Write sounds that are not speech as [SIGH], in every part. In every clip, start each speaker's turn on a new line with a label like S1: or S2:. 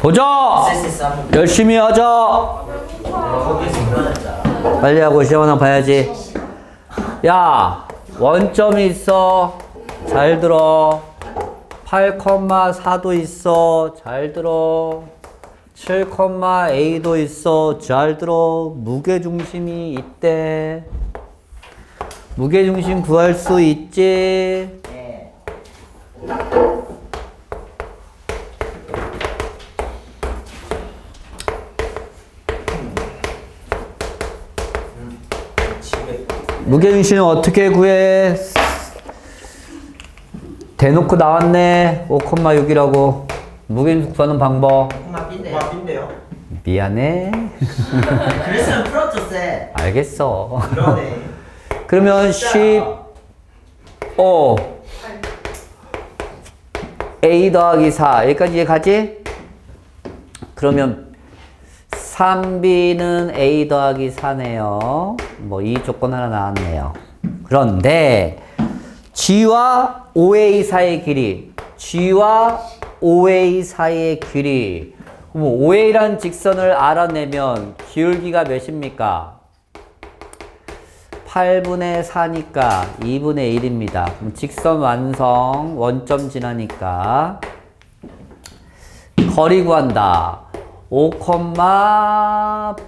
S1: 보자! 열심히 하자! 빨리 하고 시험 하나 봐야지. 야, 원점이 있어. 잘 들어. 8,4도 있어. 잘 들어. 7,A도 있어. 잘 들어. 무게중심이 있대. 무게중심 구할 수 있지.
S2: 네.
S1: 무게중심은 어떻게 구해? 대놓고 나왔네. 5,6이라고. 무게중심 구하는 방법.
S2: 조금만 빈대요.
S3: 빈대요.
S1: 미안해.
S2: 그랬으면 풀었죠, 쌤.
S1: 알겠어.
S3: 그러네.
S1: 그러면 10, 5, A 더하기 4. 여기까지 이해가지? 그러면 3B는 A 더하기 4네요. 뭐 이 조건 하나 나왔네요. 그런데 G와 OA 사이의 길이, G와 OA 사이의 길이, 그럼 OA라는 직선을 알아내면 기울기가 몇입니까? 8분의 4니까 2분의 1입니다. 그럼 직선 완성, 원점 지나니까 거리 구한다. 5,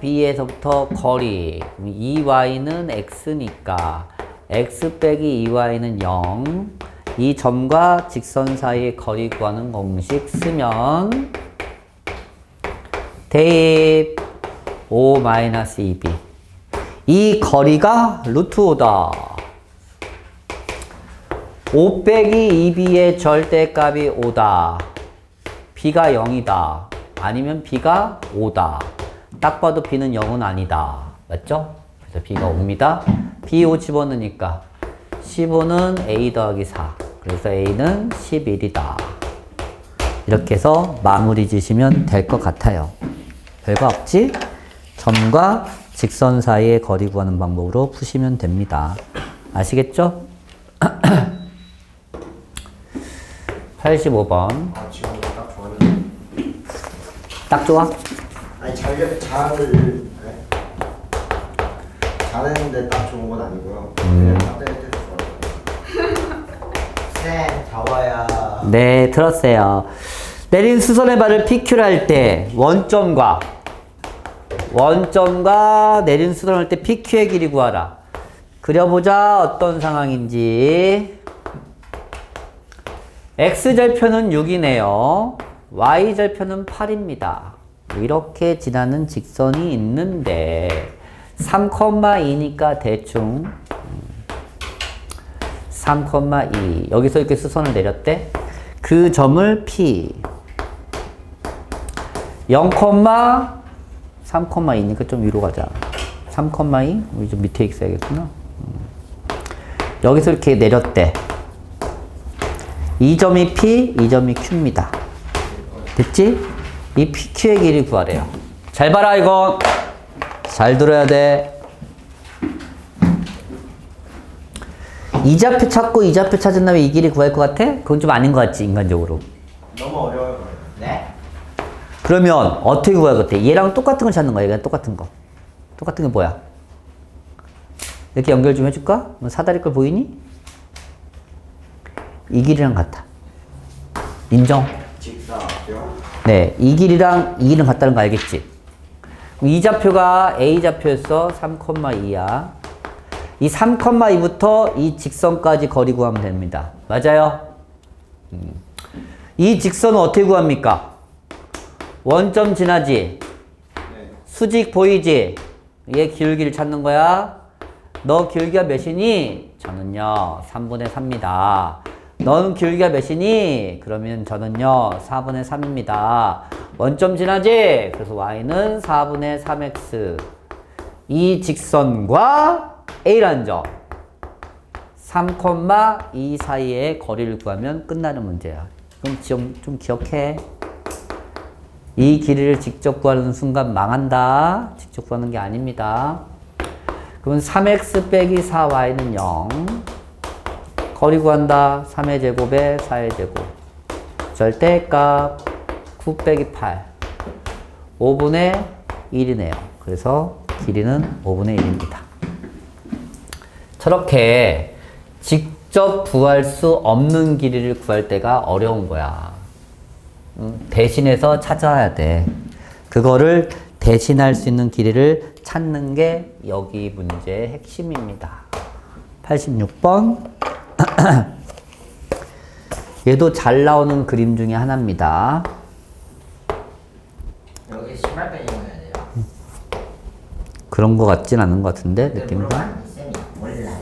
S1: B에서부터 거리. 그럼 2y는 x니까 x 빼기 2y는 0. 이 점과 직선 사이의 거리 구하는 공식 쓰면 대입 5-2b. 이 거리가 루트 5다. 5 빼기 2b의 절대값이 5다. b가 0이다. 아니면 b가 5다. 딱 봐도 b는 0은 아니다. 맞죠? 그래서 b가 5입니다. b 5 집어넣으니까 15는 a 더하기 4. 그래서 a는 11이다. 이렇게 해서 마무리 지시면 될 것 같아요. 별거 없지? 점과 직선 사이의 거리 구하는 방법으로 푸시면 됩니다. 아시겠죠? [CLEARS THROAT] 85번.
S3: 딱
S1: 좋아?
S3: 아니 잘 잘을 네. 잘했는데 딱 좋은 건 아니고요. 그냥 때 좋아요.
S2: 쌤, 자와야.
S1: 네, 들었어요. 내린 수선의 발을 PQ를 할 때 원점과 원점과 내린 수선을 할 때 PQ의 길이 구하라. 그려보자 어떤 상황인지. X절표는 6이네요. Y절표는 8입니다. 이렇게 지나는 직선이 있는데 3,2니까 대충 3,2 여기서 이렇게 수선을 내렸대. 그 점을 P 0,3,2니까 좀 위로 가자. 3,2 우리 좀 밑에 있어야겠구나. 음. 여기서 이렇게 내렸대. 이 점이 P, 이 점이 Q입니다. 됐지? 이 PQ의 길이 구하래요. 잘 봐라 이건. 잘 들어야 돼. 이좌표 찾고 이좌표 찾은 다음에 이 길이 구할 것 같아? 그건 좀 아닌 것 같지 인간적으로.
S3: 너무 어려워요.
S2: 네?
S1: 그러면 어떻게 구할 것 같아? 얘랑 똑같은 걸 찾는 거야. 얘랑 똑같은 거. 똑같은 게 뭐야? 이렇게 연결 좀 해줄까? 뭐 사다리 걸 보이니? 이 길이랑 같아. 인정? 네, 이 길이랑 이 길은 같다는 거 알겠지? 이 좌표가 A 좌표였어. 3,2야. 이 3,2부터 이 직선까지 거리 구하면 됩니다. 맞아요? 음. 이 직선은 어떻게 구합니까? 원점 지나지?
S3: 네.
S1: 수직 보이지? 얘 기울기를 찾는 거야. 너 기울기가 몇이니? 저는요, 3분의 3입니다. 너는 기울기가 몇이니? 그러면 저는요, 4분의 3입니다. 원점 지나지? 그래서 y는 4분의 3x. 이 직선과 A라는 점. 3,2 사이의 거리를 구하면 끝나는 문제야. 그럼 좀, 좀 기억해. 이 길이를 직접 구하는 순간 망한다. 직접 구하는 게 아닙니다. 그러면 3x 빼기 4y는 0. 거리 구한다. 3의 제곱에 4의 제곱. 절대값 9 빼기 8 5분의 1이네요. 그래서 길이는 5분의 1입니다. 저렇게 직접 구할 수 없는 길이를 구할 때가 어려운 거야. 음, 대신해서 찾아야 돼. 그거를 대신할 수 있는 길이를 찾는 게 여기 문제의 핵심입니다. 86번. [CLEARS THROAT] 얘도 잘 나오는 그림 중에 하나입니다.
S2: 여기 신발끈 이용해야 돼요.
S1: 그런 거 같진 않은 것 같은데, 느낌상.
S2: 물어봤니? 쌤이 몰라요.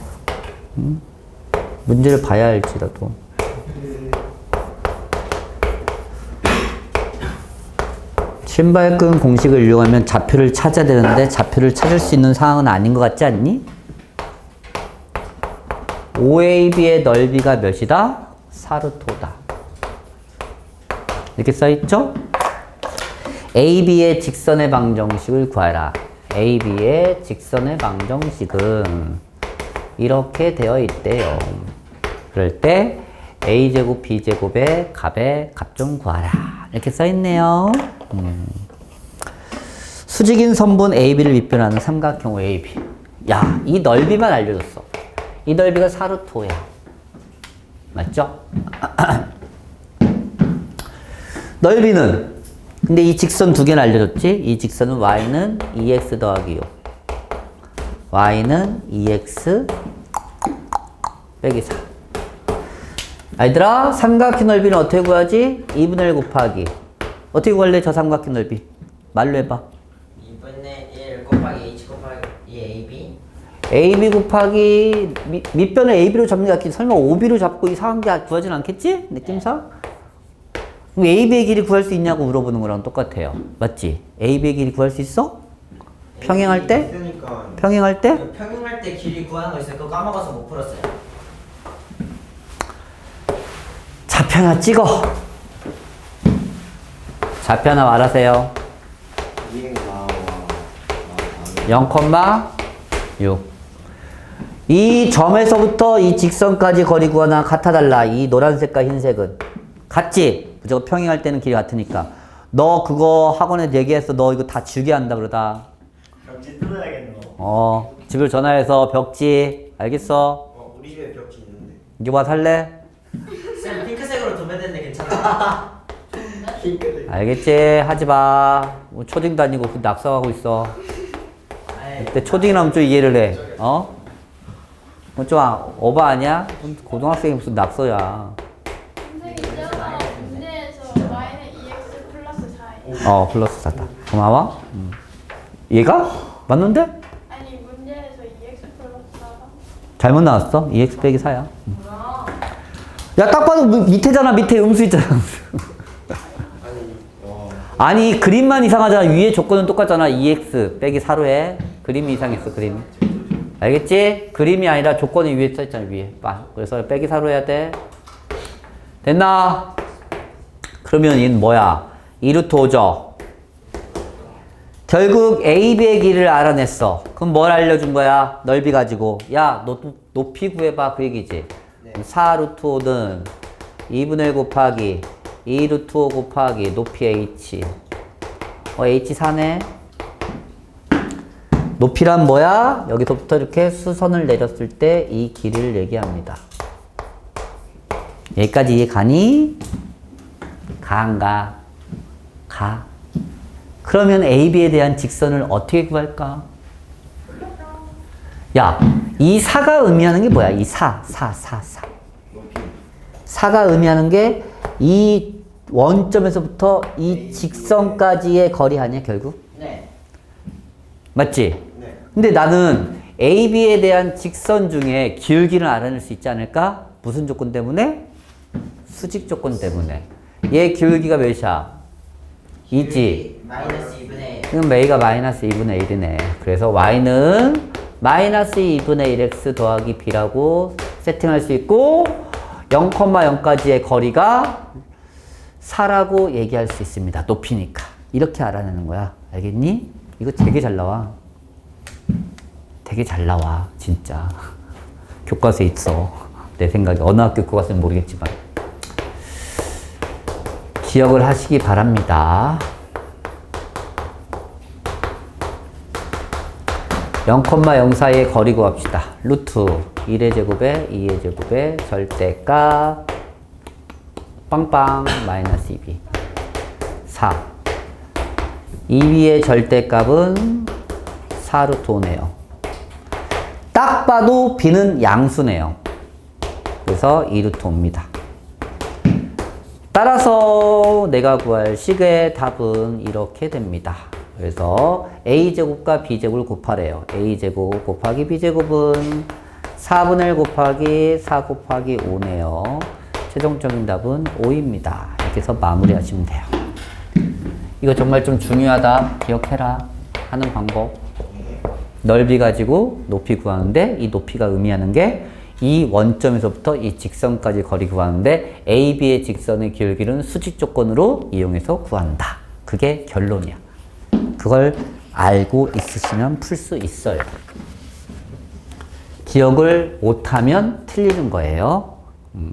S1: 문제를 봐야 할지라도. 신발끈 공식을 이용하면 좌표를 찾아야 되는데 좌표를 찾을 수 있는 상황은 아닌 것 같지 않니? OAB의 넓이가 몇이다? 사르토다. 이렇게 써있죠? AB의 직선의 방정식을 구하라. AB의 직선의 방정식은 이렇게 되어 있대요. 그럴 때 a제곱 b제곱의 값의 값 좀 구하라. 이렇게 써 있네요. 음. 수직인 선분 AB를 밑변하는 삼각형 AB. 야, 이 넓이만 알려줬어. 이 넓이가 사르토야. 맞죠? [CLEARS THROAT] 넓이는 근데 이 직선 두 개는 알려줬지? 이 직선은 y는 2x 더하기 6. y는 2x 빼기 4. 아이들아, 삼각형 넓이는 어떻게 구하지? 2분의 1 곱하기. 어떻게 구할래, 저 삼각형 넓이? 말로 해봐.
S2: 2분의 1 곱하기 h 곱하기 ab
S1: AB 곱하기 밑, 밑변을 AB로 잡는 게 낫겠지. 설마 OB로 잡고 이상한 게 구하진 않겠지? 느낌상? 그럼 AB의 길이 구할 수 있냐고 물어보는 거랑 똑같아요. 맞지? AB의 길이 구할 수 있어? 평행할 때?
S3: 있으니까
S1: 평행할 때?
S2: 평행할 때 길이 구하는 거 있어요. 그거 까먹어서 못 풀었어요.
S1: 좌표 하나 찍어. 좌표 하나 말하세요.
S3: 이행 나와
S1: 0,6. 이 점에서부터 이 직선까지 거리 구하나 같아 달라. 이 노란색과 흰색은. 같지? 무조건 평행할 때는 길이 같으니까. 너 그거 학원에 얘기해서 너 이거 다 주게 한다 그러다.
S2: 벽지 뜯어야겠노.
S1: 어, 집을 전화해서 벽지. 알겠어?
S3: 어 우리 집에 벽지 있는데
S1: 이거 봐 살래?
S2: 쌤 핑크색으로 도매됐는데 괜찮아. [LAUGHS]
S3: 핑크색
S1: 알겠지? 하지 마. 뭐 초딩도 아니고 그 낙서하고 있어.
S2: 아이,
S1: 근데 초딩이라면 좀 이해를 해. 어? 뭐좀 오바 아니야? 고등학생이 무슨 낙서야.
S4: 선생님 있잖아 문제에서 y는 2x 플러스 4예요
S1: 어, 플러스 4다. 고마워. 음. 얘가? 맞는데?
S4: 아니 문제에서 2x 플러스 4가
S1: 잘못 나왔어. 2x 빼기 4야. 야, 딱 봐도 미- 밑에잖아. 밑에 음수 있잖아.
S3: 아니 어
S1: 아니, 그림만 이상하잖아. 위에 조건은 똑같잖아. 2x 빼기 4로 해. 그림이 이상했어, 그림이. 알겠지? 그림이 아니라 조건이 위에 써있잖아, 위에. 빠. 그래서 빼기 4로 해야 돼. 됐나? 그러면 얘는 뭐야? 2루트 5죠? 결국 AB의 길이를 알아냈어. 그럼 뭘 알려준 거야? 넓이 가지고. 야, 너또 높이 구해봐. 그 얘기지. 4루트 5는 2분의 1 곱하기 2루트 5 곱하기 높이 H. 어, H 4네. 높이란 뭐야? 여기서부터 이렇게 수선을 내렸을 때 이 길이를 얘기합니다. 여기까지 이해 가니? 가, 안 가? 가. 그러면 AB에 대한 직선을 어떻게 구할까? 야, 이 4가 의미하는 게 뭐야? 이 4, 4, 4, 4.
S3: 높이
S1: 4가 의미하는 게 이 원점에서부터 이 직선까지의 거리 아니야, 결국?
S2: 네.
S1: 맞지?
S3: 네
S1: 근데 나는 AB에 대한 직선 중에 기울기를 알아낼 수 있지 않을까? 무슨 조건 때문에? 수직 조건 때문에. 얘 기울기가 몇이야? 2지.
S2: 마이너스 2분의 1.
S1: 그럼 A가 마이너스 2분의 1이네. 그래서 Y는 마이너스 2분의 1x 더하기 B라고 세팅할 수 있고 0,0까지의 거리가 4라고 얘기할 수 있습니다. 높이니까. 이렇게 알아내는 거야. 알겠니? 이거 되게 잘 나와. 되게 잘 나와. 진짜. [LAUGHS] 교과서에 있어. 내 생각에. 어느 학교 교과서는 모르겠지만. 기억을 하시기 바랍니다. 0,0 사이의 거리 구합시다. 루트 1의 제곱에 2의 제곱에 절대값 빵빵 마이너스 2b 4 2b의 절대값은 4루트 5네요. 딱 봐도 b는 양수네요. 그래서 2루트 5입니다. 따라서 내가 구할 식의 답은 이렇게 됩니다. 그래서 a제곱과 b제곱을 곱하래요. a제곱 곱하기 b제곱은 4분의 1 곱하기 4 곱하기 5네요. 최종적인 답은 5입니다. 이렇게 해서 마무리하시면 돼요. 이거 정말 좀 중요하다. 기억해라. 하는 방법. 넓이 가지고 높이 구하는데 이 높이가 의미하는 게 이 원점에서부터 이 직선까지 거리 구하는데 AB의 직선의 길기는 수직 조건으로 이용해서 구한다. 그게 결론이야. 그걸 알고 있으시면 풀 수 있어요. 기억을 못하면 틀리는 거예요. 음.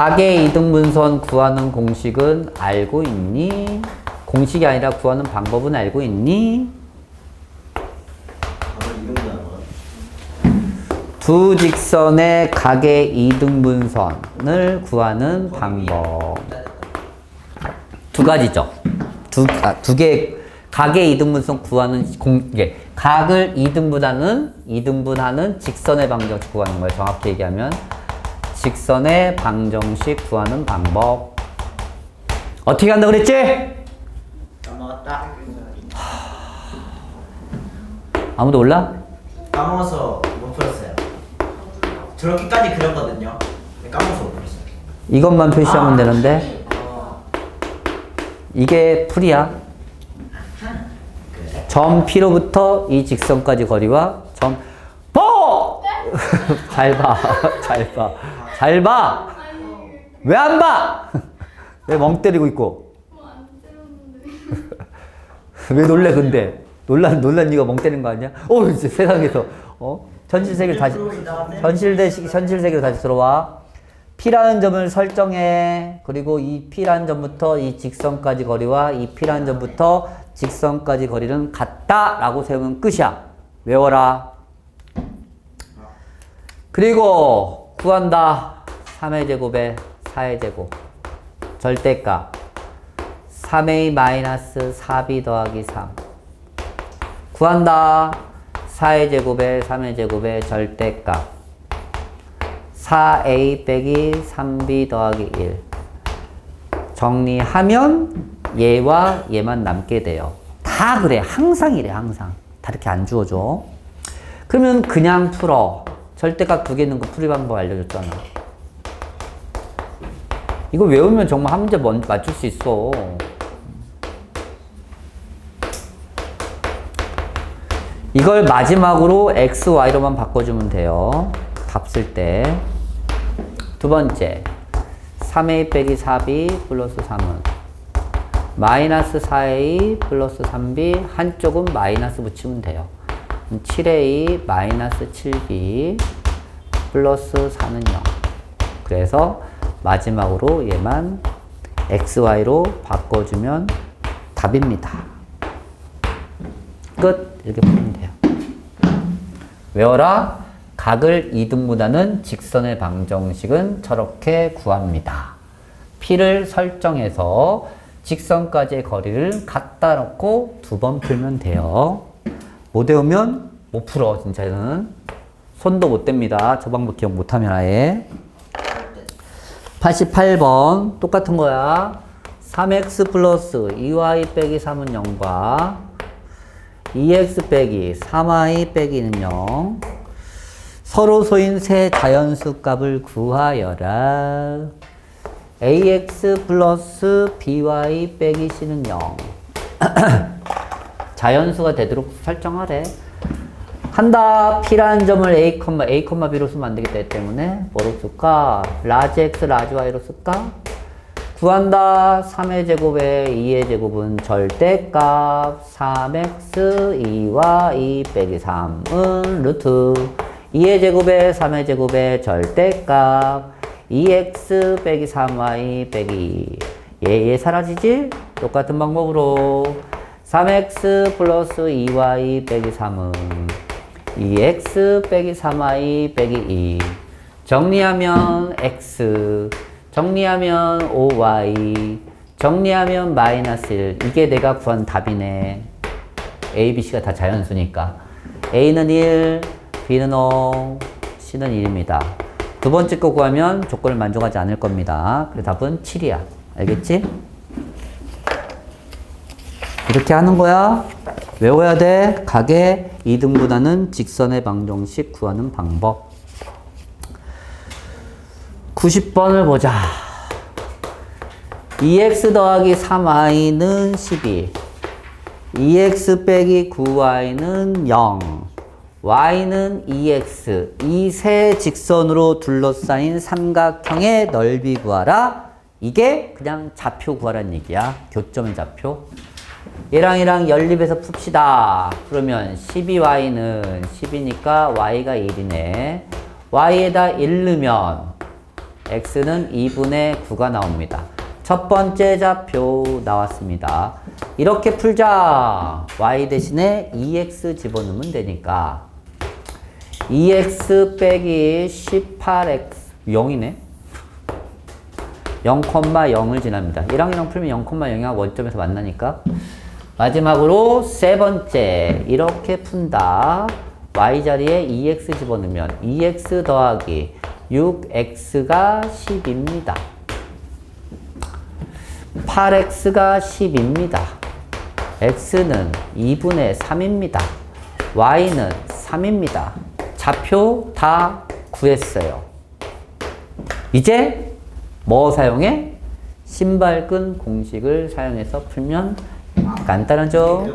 S1: 가계 이등분선 구하는 공식은 알고 있니? 공식이 아니라 구하는 방법은 알고 있니? 두 직선의 가계 이등분선을 구하는 방법. 두 가지죠. 두, 아, 두 개, 각의 이등분선 구하는 공, 이게, 각을 이등분하는, 이등분하는 직선의 방정식 구하는 거예요. 정확히 얘기하면. 직선의 방정식 구하는 방법. 어떻게 한다 그랬지?
S2: 까먹었다.
S1: 아무도 몰라?
S2: 까먹어서 못 풀었어요. 저렇게까지 그렸거든요. 근데 까먹어서 못 풀었어요.
S1: 이것만 표시하면 되는데,
S2: 어,
S1: 이게 풀이야. 점 P로부터 이 직선까지 거리와 점 보! [LAUGHS] 잘 봐. 잘 봐. 잘 봐. 왜 안 봐? [LAUGHS] 왜 멍 때리고 있고? [LAUGHS] 왜 놀래 근데? 놀란 놀란 네가 멍 때리는 거 아니야? 어, 이제 세상에서 어? 현실 세계로 다시 현실 대 현실 세계로 다시 들어와. P라는 점을 설정해. 그리고 이 P라는 점부터 이 직선까지 거리와 이 P라는 점부터 직선까지 거리는 같다라고 세우면 끝이야. 외워라. 그리고 구한다. 3의 제곱에 4의 제곱. 절대값. 3a 마이너스 4b 더하기 3. 구한다. 4의 제곱에 3의 제곱에 절대값. 4a 빼기 3b 더하기 1. 정리하면 얘와 얘만 남게 돼요. 다 그래. 항상 이래, 항상. 다 이렇게 안 주어줘. 그러면 그냥 풀어. 절대값 두 개 있는 거 풀이 방법 알려줬잖아. 이거 외우면 정말 한 문제 맞출 수 있어. 이걸 마지막으로 x, y로만 바꿔주면 돼요. 답 쓸 때. 두 번째. 3a 빼기 4b 플러스 3은 마이너스 4a 플러스 3b 한쪽은 마이너스 붙이면 돼요. 7a 마이너스 7b 플러스 4는 0. 그래서 마지막으로 얘만 xy로 바꿔주면 답입니다. 끝. 이렇게 풀면 돼요. 외워라. 각을 이등분하는 직선의 방정식은 저렇게 구합니다. P를 설정해서 직선까지의 거리를 갖다 놓고 두 번 풀면 돼요. 못 외우면 못 풀어, 진짜는. 손도 못 댑니다. 저 방법 기억 못하면 아예. 88번 똑같은 거야. 3x 플러스 2y 빼기 3은 0과 2x 빼기 3y 빼기는 0 서로 소인 세 자연수 값을 구하여라. ax 플러스 by 빼기 c는 0 [CLEARS THROAT] 자연수가 되도록 설정하래. 한다. P라는 점을 A, A, B로 쓰면 안 되기 때문에 뭐로 쓸까? 라지 X, 라지 Y로 쓸까? 구한다. 3의 제곱에 2의 제곱은 절대값 3x 2와 2 빼기 3은 루트 2의 제곱에 3의 제곱에 절대값 2x 빼기 3y 빼기 2. 얘, 얘 사라지지? 똑같은 방법으로 3x 플러스 2y 빼기 3은 2x 빼기 3y 빼기 2 정리하면 x 정리하면 5y 정리하면 마이너스 1 이게 내가 구한 답이네. A, b, c가 다 자연수니까. A는 1 b는 5 c는 1입니다. 두 번째 거 구하면 조건을 만족하지 않을 겁니다. 그래서 답은 7이야. 알겠지? 이렇게 하는 거야. 외워야 돼. 가게 이등분하는 직선의 방정식 구하는 방법. 90번을 보자. 2x 더하기 3y는 12. 2x 빼기 9y는 0. y는 2x. 이 세 직선으로 둘러싸인 삼각형의 넓이 구하라. 이게 그냥 좌표 구하라는 얘기야. 교점의 좌표. 얘랑 얘랑 연립해서 풉시다. 그러면 12y는 10이니까 y가 1이네. y에다 1 넣으면 x는 2분의 9가 나옵니다. 첫 번째 좌표 나왔습니다. 이렇게 풀자. y 대신에 2x 집어넣으면 되니까 2x 빼기 18x 0이네. 0,0을 지납니다. 1항 1항 풀면 0,0이 원점에서 만나니까 마지막으로 세 번째 이렇게 푼다. y 자리에 2x 집어넣으면 2x 더하기 6x가 10입니다. 8x가 10입니다. x는 2분의 3입니다. y는 3입니다. 좌표 다 구했어요. 이제 뭐 사용해? 신발끈 공식을 사용해서 풀면 간단하죠?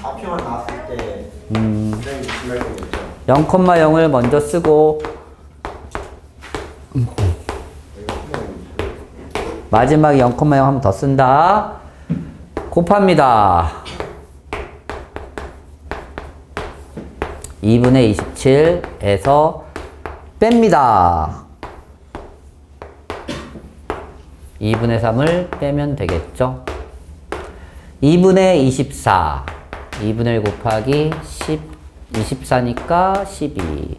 S3: 좌표만 나왔을 때
S1: 음,
S3: 굉장히 심할 거겠죠.
S1: 0,0을 먼저 쓰고 마지막에 0,0 한 번 더 쓴다. 곱합니다. 2분의 27에서 뺍니다. 2분의 3을 빼면 되겠죠? 2분의 24. 2분의 1 곱하기 10, 24니까 12.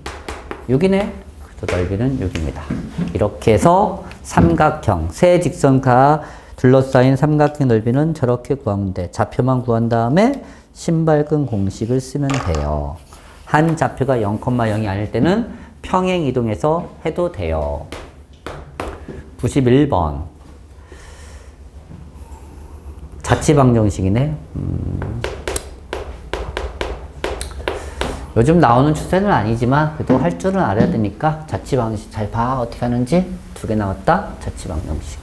S1: 6이네. 그래서 넓이는 6입니다. 이렇게 해서 삼각형, 세 직선과 둘러싸인 삼각형 넓이는 저렇게 구하면 돼. 좌표만 구한 다음에 신발끈 공식을 쓰면 돼요. 한 좌표가 0,0이 아닐 때는 평행 이동해서 해도 돼요. 91번. 자취방 정식이네. 음. 요즘 나오는 추세는 아니지만 그래도 할 줄은 알아야 되니까 자취방정식 잘 봐. 어떻게 하는지 두 개 나왔다. 자취 방정식.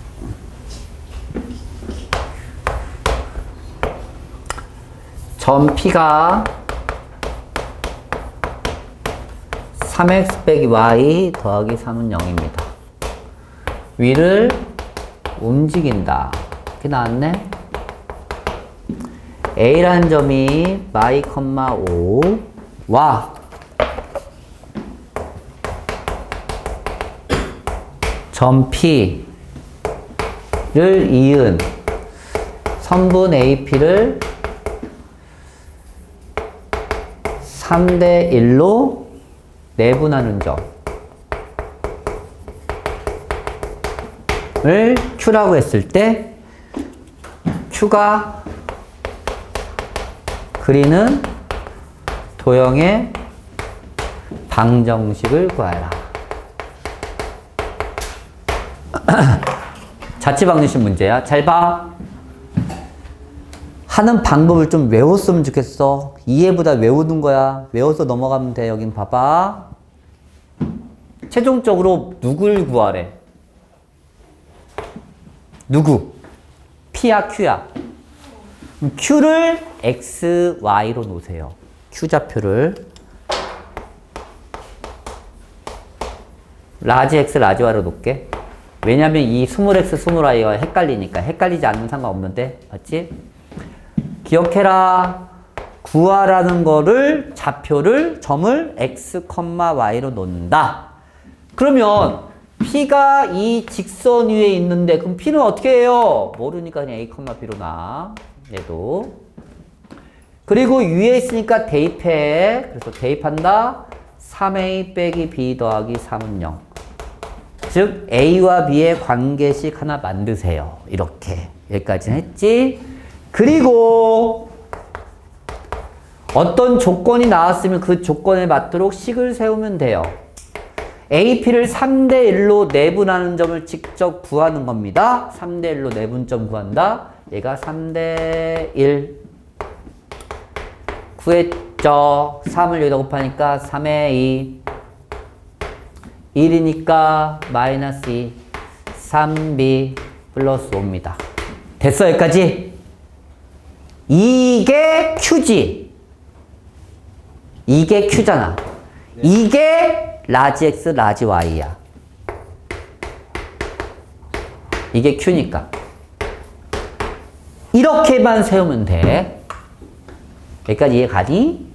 S1: 점 P가 3x 빼기 y 더하기 3은 0입니다. 위를 움직인다. 이렇게 나왔네. A라는 점이 y, 5와. 점 P를 이은 선분 AP를 3대 1로 내분하는 점을 Q라고 했을 때 Q가 그리는 도형의 방정식을 구하라. [CLEARS THROAT] 자취방정식 문제야. 잘 봐. 하는 방법을 좀 외웠으면 좋겠어. 이해보다 외우는 거야. 외워서 넘어가면 돼. 여긴 봐봐. 최종적으로 누굴 구하래? 누구? P야, Q야. Q를 X, Y로 놓으세요. Q 좌표를. 라지 X, 라지 Y로 놓을게. 왜냐면 이 20x, 20y가 헷갈리니까. 헷갈리지 않으면 상관없는데. 맞지? 기억해라. 구하라는 거를 좌표를 점을 x, y로 놓는다. 그러면 P가 이 직선 위에 있는데 그럼 P는 어떻게 해요? 모르니까 그냥 A, B로 나. 얘도. 그리고 위에 있으니까 대입해. 그래서 대입한다. 3A 빼기 B 더하기 3은 0. 즉 A와 B의 관계식 하나 만드세요. 이렇게. 여기까지는 했지. 그리고 어떤 조건이 나왔으면 그 조건에 맞도록 식을 세우면 돼요. AP를 3대 1로 내분하는 점을 직접 구하는 겁니다. 3대 1로 내분점 구한다. 얘가 3대 1 구했죠. 3을 여기다 곱하니까 3의 2 1이니까 마이너스 2 3b 플러스 5입니다. 됐어 여기까지? 이게 Q지. 이게 Q잖아. 이게 라지 X, 라지 Y야. 이게 Q니까. 이렇게만 세우면 돼. 여기까지 이해 가니?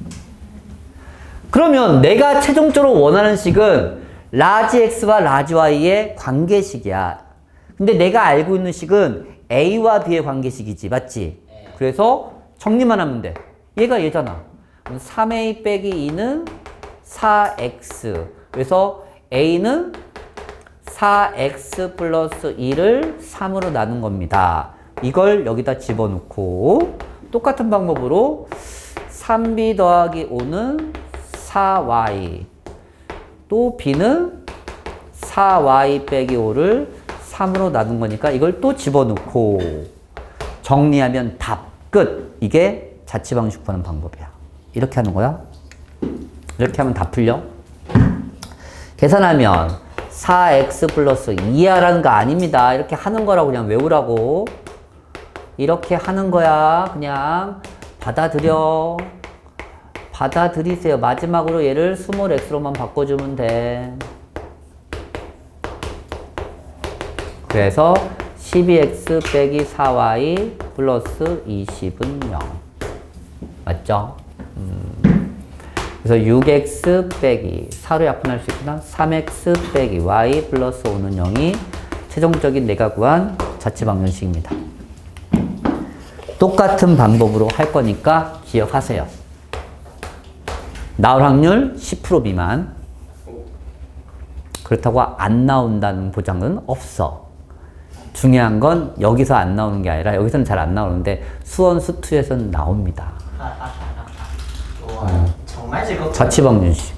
S1: 그러면 내가 최종적으로 원하는 식은 라지 X와 라지 Y의 관계식이야. 근데 내가 알고 있는 식은 A와 B의 관계식이지. 맞지? 그래서 정리만 하면 돼. 얘가 얘잖아. 3A 빼기 2는 4X. 그래서 A는 4X 플러스 2를 3으로 나눈 겁니다. 이걸 여기다 집어넣고 똑같은 방법으로 3B 더하기 5는 4Y. 또 B는 4Y 빼기 5를 3으로 나눈 거니까 이걸 또 집어넣고 정리하면 답. 끝. 이게 자취 방식 푸는 방법이야. 이렇게 하는 거야. 이렇게 하면 다 풀려. 계산하면 4x 플러스 2야라는 거 아닙니다. 이렇게 하는 거라고 그냥 외우라고. 이렇게 하는 거야. 그냥 받아들여. 받아들이세요. 마지막으로 얘를 스몰 x로만 바꿔주면 돼. 그래서 12x 빼기 4y 플러스 20은 0. 맞죠? 음. 그래서 6x 빼기 4로 약분할 수 있구나. 3x 빼기 y 플러스 5는 0이 최종적인 내가 구한 자취방정식입니다. 똑같은 방법으로 할 거니까 기억하세요. 나올 확률 10% 미만. 그렇다고 안 나온다는 보장은 없어. 중요한 건 여기서 안 나오는 게 아니라 여기서는 잘 안 나오는데 수원 수투에서는 나옵니다.
S2: 와, 정말 즐겁다.
S1: 자취방정식.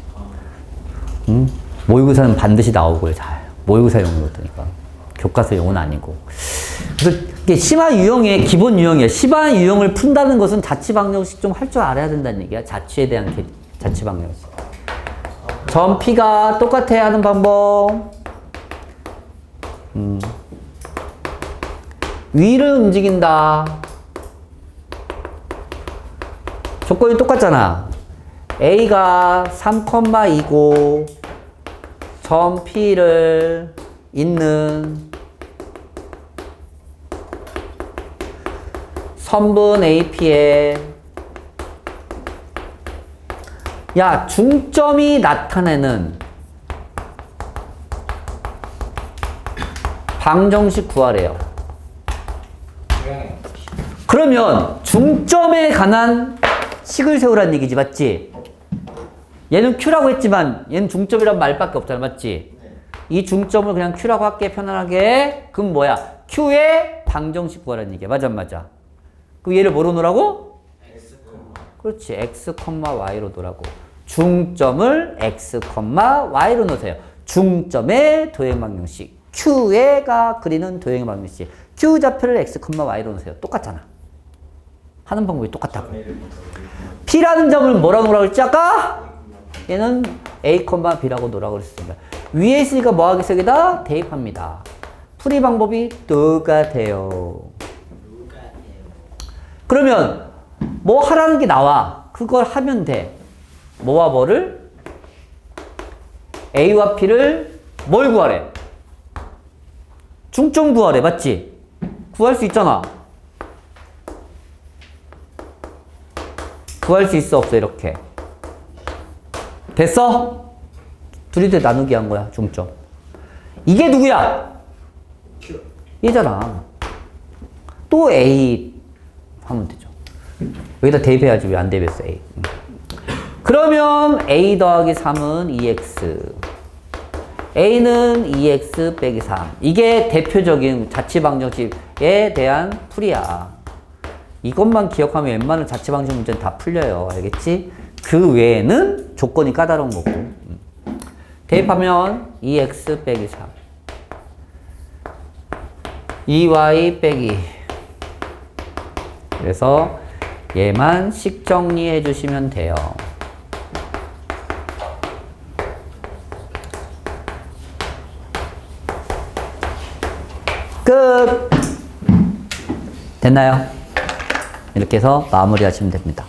S1: 음? 모의고사는 반드시 나오고요, 잘. 모의고사용이거든요. 교과서 용은 아니고. 그래서 심화 유형의 기본 유형이에요. 심화 유형을 푼다는 것은 자취방정식 좀 할 줄 알아야 된다는 얘기야. 자취에 대한 개- 자취방정식. 점 P가 똑같아 하는 방법. 음. 위를 움직인다. 조건이 똑같잖아. A가 3,2고 점 P를 있는 선분 AP에 야 중점이 나타내는 방정식 구하래요. 그러면 중점에 관한 식을 세우라는 얘기지, 맞지? 얘는 Q라고 했지만 얘는 중점이란 말밖에 없잖아, 맞지? 이 중점을 그냥 Q라고 할게, 편안하게. 그럼 뭐야? Q의 방정식 구하라는 얘기야. 맞아, 안 맞아? 그 얘를 뭐로 놓으라고? 그렇지. X, Y로 놓으라고. 중점을 X, Y로 놓으세요. 중점의 도형 방정식. Q가 그리는 도형 방정식. Q 좌표를 X, Y로 놓으세요. 똑같잖아. 하는 방법이 똑같다고. P라는 점을 뭐라고 놓으라고 했지 아까? 얘는 A, B라고 놓으라고 그랬습니다. 위에 있으니까 뭐 하겠어 여기다? 대입합니다. 풀이 방법이 똑같아요. 그러면 뭐 하라는 게 나와. 그걸 하면 돼. 뭐와 뭐를? A와 P를 뭘 구하래? 중점 구하래, 맞지? 구할 수 있잖아. 구할 수 있어, 없어, 이렇게. 됐어? 둘이 다 나누기 한 거야, 중점. 이게 누구야? 얘잖아. 또 A 하면 되죠. 여기다 대입해야지 왜 안 대입했어, A. 음. 그러면 A 더하기 3은 2X. A는 2X 빼기 3. 이게 대표적인 자취방정식에 대한 풀이야. 이것만 기억하면 웬만한 자취방정 문제는 다 풀려요. 알겠지? 그 외에는 조건이 까다로운 거고. 음. 대입하면 2X 빼기 3. 2Y 빼기. 그래서 얘만 식 정리해 주시면 돼요. 끝! 됐나요? 이렇게 해서 마무리 하시면 됩니다.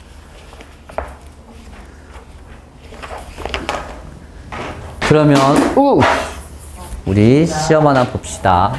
S1: 그러면, 우! 우리 시험 하나 봅시다.